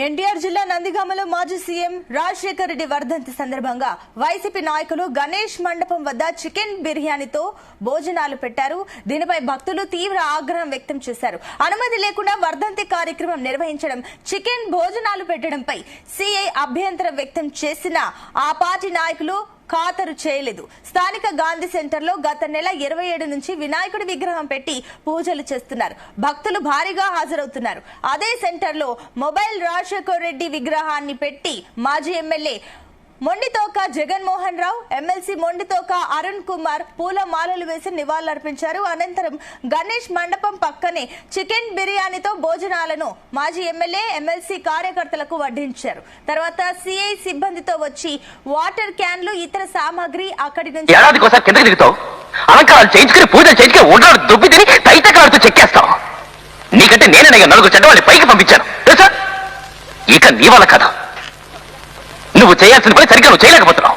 ఎన్టీఆర్ జిల్లా నందిగామలో మాజీ సీఎం రాజశేఖర్ రెడ్డి వర్ధంతి సందర్భంగా వైసీపీ నాయకులు గణేష్ మండపం వద్ద చికెన్ బిర్యానీతో భోజనాలు పెట్టారు. దీనిపై భక్తులు తీవ్ర ఆగ్రహం వ్యక్తం చేశారు. అనుమతి లేకుండా వర్ధంతి కార్యక్రమం నిర్వహించడం చికెన్ భోజనాలు పెట్టడంపై సీఐ అభ్యంతరం వ్యక్తం చేసిన ఆ పార్టీ నాయకులు ఖాతరు చేయలేదు. స్థానిక గాంధీ సెంటర్లో గత నెల ఇరవై ఏడు నుంచి వినాయకుడి విగ్రహం పెట్టి పూజలు చేస్తున్నారు. భక్తులు భారీగా హాజరవుతున్నారు. అదే సెంటర్లో మొబైల్ రాజశేఖర్ రెడ్డి విగ్రహాన్ని పెట్టి మాజీ ఎమ్మెల్యే మొండితోక జగన్మోహన్ రావు ఎమ్మెల్సీ మొండితోక అరుణ్ కుమార్ పూల మాలలు వేసి నివాళులర్పించారు. అనంతరం గణేష్ మండపం పక్కనే చికెన్ బిర్యానీతో భోజనాలను మాజీ ఎమ్మెల్యే ఎమ్మెల్సీ కార్యకర్తలకు వడ్డించారు. తర్వాత సిఐ సిబ్బందితో వచ్చి వాటర్ క్యాన్లు ఇతర సామాగ్రి అక్కడి నుంచి అలంకారాలు చేయించుకుని పూజలు చేయించుకుని దుబ్బి తిని తైతకాలతో నీకంటే నేనే నలుగురు పైకి పంపించాను. ఇక నీ వల్ల కదా. నువ్వు చేయాల్సిన పని సరిగ్గా నువ్వు చేయలేకపోతున్నావు.